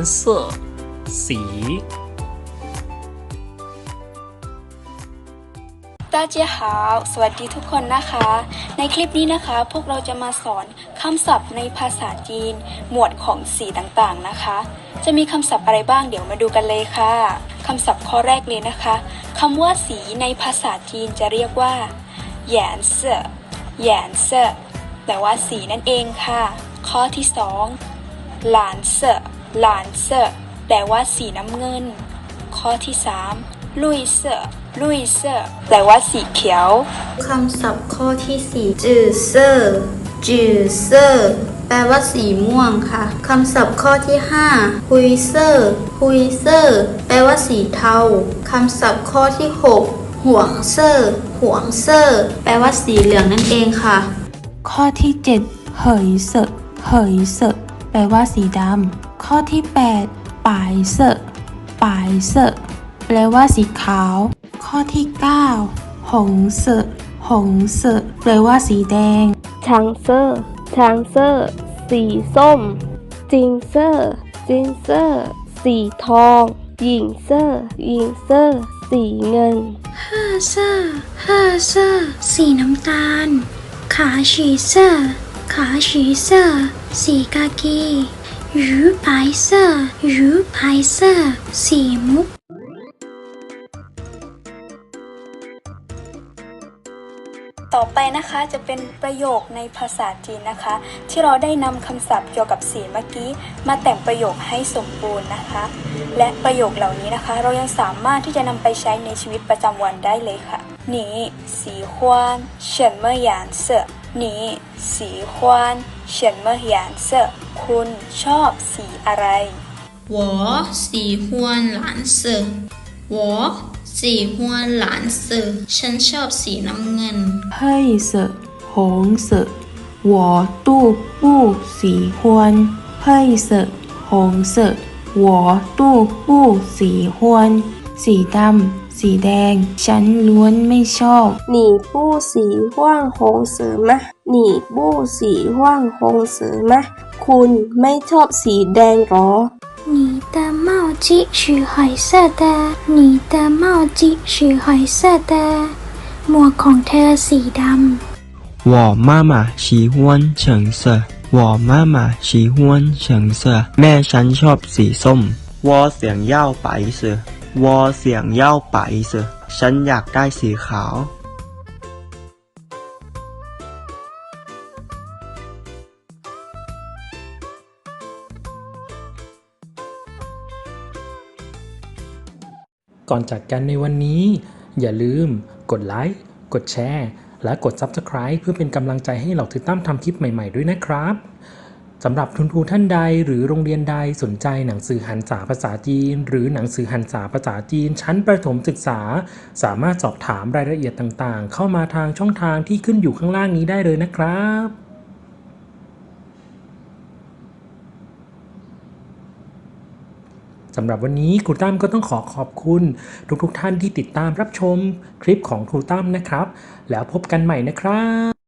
色สีตาเจียหาวสวัสดีทุกคนนะคะ ในคลิปนี้นะคะ พวกเราจะมาสอนคำศัพท์ในภาษาจีน หมวดของสีต่างๆนะคะ จะมีคำศัพท์อะไรบ้างเดี๋ยวมาดูกันเลยค่ะคำศัพท์ข้อแรกเลยนะคะคำว่าสีในภาษาจีนจะเรียกว่าหยานเซ่หยานเซ่แปลว่าสีนั่นเองค่ะ ข้อที่สองหลานเซ่ หลานเซ่อแปลว่าสีน้ำเงิน ข้อที่สามลุยเซ่อลุยเซ่อแปลว่าสีเขียว คำศัพท์ข้อที่สี่จือเซอร์จือเซอร์แปลว่าสีม่วงค่ะ คำศัพท์ข้อที่ห้าฮุยเซอร์ฮุยเซอร์แปลว่าสีเทา คำศัพท์ข้อที่หกห่วงเซอร์ห่วงเซอร์แปลว่าสีเหลืองนั่นเองค่ะ ข้อที่7เหยเสอะเหยเสอะแปลว่าสีดำ ข้อที่8ปายเสอะปายเสอะแปลว่าสีขาว ข้อที่9หงเสอะหงเสอะแปลว่าสีแดงช้างเซอร์ช้างเซอร์สีส้ม จิงเซอร์จิงเซอร์สีทองหญิงเซอร์หญิงเซอร์สีเงินเฮอเซอร์เฮอเซอร์สีน้ำตาล ขาฉีเซอร์ขาฉีเซอร์สีกากี หรือไพเซอร์หรือไพเซอร์สีมุกต่อไปนะคะจะเป็นประโยคในภาษาจีนนะคะ ที่เราได้นำคำศัพท์เกี่ยวกับสีเมื่อกี้ มาแต่งประโยคให้สมบูรณ์นะคะ และประโยคเหล่านี้นะคะ เรายังสามารถที่จะนำไปใช้ในชีวิตประจำวันได้เลยค่ะหนีสีควานเฉินเมยานเสือ 颜色คุณชอบสีอะไร 我喜欢蓝色我喜欢蓝色ฉันชอบสีน้ำเงิน 黑色、红色，我都不喜欢。黑色、红色，我都不喜欢。สีดำ สีแดง ฉันล้วนไม่ชอบ 你不喜欢红色吗你不喜欢红色吗คุณไม่ชอบสีแดงหรอ 你的帽子是黑色的你的帽子是黑色的หมวกของเธอสีดำ 我妈妈喜欢橙色，我妈妈喜欢橙色，แม่ฉันชอบสีส้ม我想要白色， วอเสียงเย่าไปเสอะฉันอยากได้สีขาว ก่อนจากกันในวันนี้ อย่าลืม กดไลค์ กดแชร์ และกด Subscribe เพื่อเป็นกำลังใจให้เหล่าถือตั้มทำคลิปใหม่ๆด้วยนะครับ สำหรับทุนครูท่านใดหรือโรงเรียนใดสนใจหนังสือหันษาภาษาจีน หรือหนังสือหันษาภาษาจีน ชั้นประถมศึกษา สามารถสอบถามรายละเอียดต่างๆ เข้ามาทางช่องทางที่ขึ้นอยู่ข้างล่างนี้ได้เลยนะครับสำหรับวันนี้ครูตั้มก็ต้องขอขอบคุณทุกๆทท่านที่ติดตามรับชมคลิปของครูตั้มนะครับ แล้วพบกันใหม่นะครับ